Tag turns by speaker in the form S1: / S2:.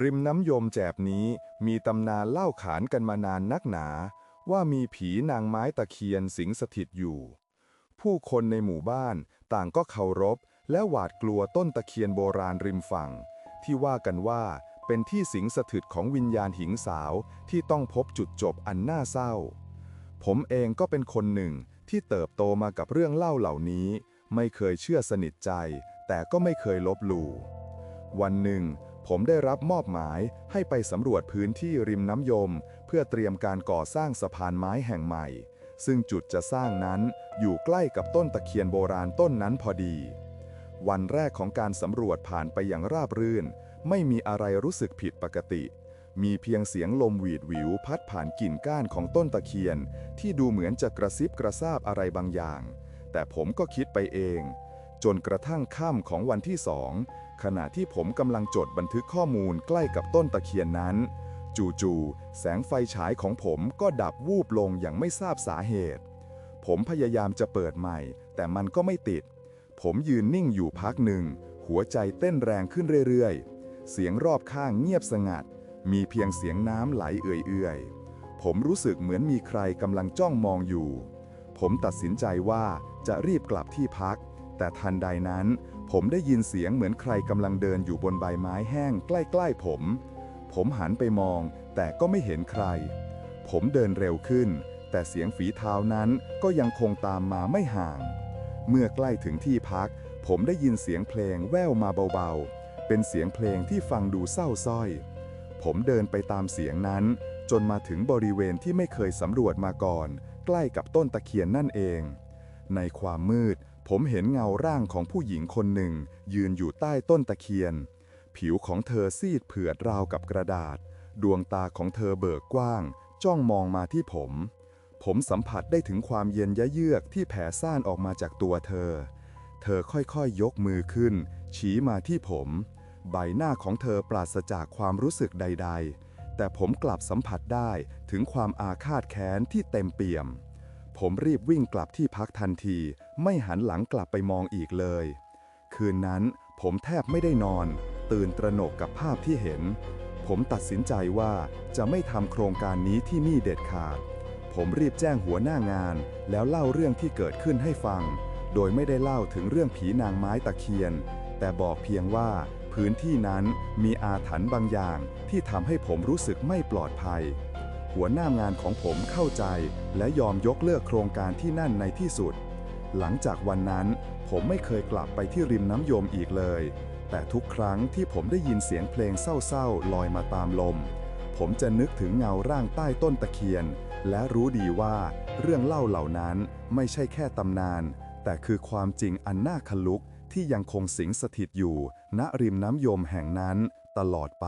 S1: ริมน้ำยมแจบนี้มีตำนานเล่าขานกันมานานนักหนา ว่ามีผีนางไม้ตะเคียนสิงสถิตอยู่ ผู้คนในหมู่บ้านต่างก็เคารพ และหวาดกลัวต้นตะเคียนโบราณริมฝั่ง ที่ว่ากันว่าเป็นที่สิงสถิตของวิญญาณหญิงสาวที่ต้องพบจุดจบอันน่าเศร้า ผมเองก็เป็นคนหนึ่งที่เติบโตมากับเรื่องเล่าเหล่านี้ ไม่เคยเชื่อสนิทใจ แต่ก็ไม่เคยลบหลู่วันหนึ่ง ผมได้รับมอบหมายให้ไปสำรวจพื้นที่ริมน้ำยม เพื่อเตรียมการก่อสร้างสะพานไม้แห่งใหม่ ซึ่งจุดจะสร้างนั้นอยู่ใกล้กับต้นตะเคียนโบราณต้นนั้นพอดี วันแรกของการสำรวจผ่านไปอย่างราบรื่น ไม่มีอะไรรู้สึกผิดปกติ มีเพียงเสียงลมหวีดหวิวพัดผ่านกิ่งก้านของต้นตะเคียน ที่ดูเหมือนจะกระซิบกระซาบอะไรบางอย่าง แต่ผมก็คิดไปเองจนกระทั่งค่ำของวันที่สอง ขณะที่ผมกำลังจดบันทึกข้อมูลใกล้กับต้นตะเคียนนั้น จู่ๆแสงไฟฉายของผมก็ดับวูบลงอย่างไม่ทราบสาเหตุ ผมพยายามจะเปิดใหม่ แต่มันก็ไม่ติด ผมยืนนิ่งอยู่พักหนึ่ง หัวใจเต้นแรงขึ้นเรื่อยๆ เสียงรอบข้างเงียบสงัด มีเพียงเสียงน้ำไหลเอื่อยๆ ผมรู้สึกเหมือนมีใครกำลังจ้องมองอยู่ ผมตัดสินใจว่าจะรีบกลับที่พัก แต่ทันใดนั้น ผมได้ยินเสียงเหมือนใครกำลังเดินอยู่บนใบไม้แห้งใกล้ๆผม ผมหันไปมอง แต่ก็ไม่เห็นใคร ผมเดินเร็วขึ้น แต่เสียงฝีเท้านั้นก็ยังคงตามมาไม่ห่าง เมื่อใกล้ถึงที่พัก ผมได้ยินเสียงเพลงแว่วมาเบาๆ เป็นเสียงเพลงที่ฟังดูเศร้าส้อย ผมเดินไปตามเสียงนั้น จนมาถึงบริเวณที่ไม่เคยสำรวจมาก่อน ใกล้กับต้นตะเคียนนั่นเอง ในความมืด ผมเห็นเงาร่างของผู้หญิงคนหนึ่ง ยืนอยู่ใต้ต้นตะเคียน ผิวของเธอซีดเผือดราวกับกระดาษ ดวงตาของเธอเบิกกว้าง จ้องมองมาที่ผม ผมสัมผัสได้ถึงความเย็นยะเยือกที่แผ่ซ่านออกมาจากตัวเธอ เธอค่อยๆยยกมือขึ้น ชี้มาที่ผม ใบหน้าของเธอปราศจากความรู้สึกใด ๆ แต่ผมกลับสัมผัสได้ถึงความอาฆาตแค้นที่เต็มเปี่ยม ผมรีบวิ่งกลับที่พักทันที ไม่หันหลังกลับไปมองอีกเลย คืนนั้นผมแทบไม่ได้นอน ตื่นตระหนกกับภาพที่เห็น ผมตัดสินใจว่าจะไม่ทำโครงการนี้ที่นี่เด็ดขาด ผมรีบแจ้งหัวหน้างาน แล้วเล่าเรื่องที่เกิดขึ้นให้ฟัง โดยไม่ได้เล่าถึงเรื่องผีนางไม้ตะเคียน แต่บอกเพียงว่าพื้นที่นั้นมีอาถรรพ์บางอย่างที่ทำให้ผมรู้สึกไม่ปลอดภัย หัวหน้างานของผมเข้าใจ และยอมยกเลิกโครงการที่นั่นในที่สุด หลังจากวันนั้น ผมไม่เคยกลับไปที่ริมน้ำยมอีกเลย แต่ทุกครั้งที่ผมได้ยินเสียงเพลงเศร้าๆลอยมาตามลม ผมจะนึกถึงเงาร่างใต้ต้นตะเคียน และรู้ดีว่าเรื่องเล่าเหล่านั้นไม่ใช่แค่ตำนาน แต่คือความจริงอันน่าขลุกที่ยังคงสิงสถิตอยู่ ณริมน้ำยมแห่งนั้นตลอดไป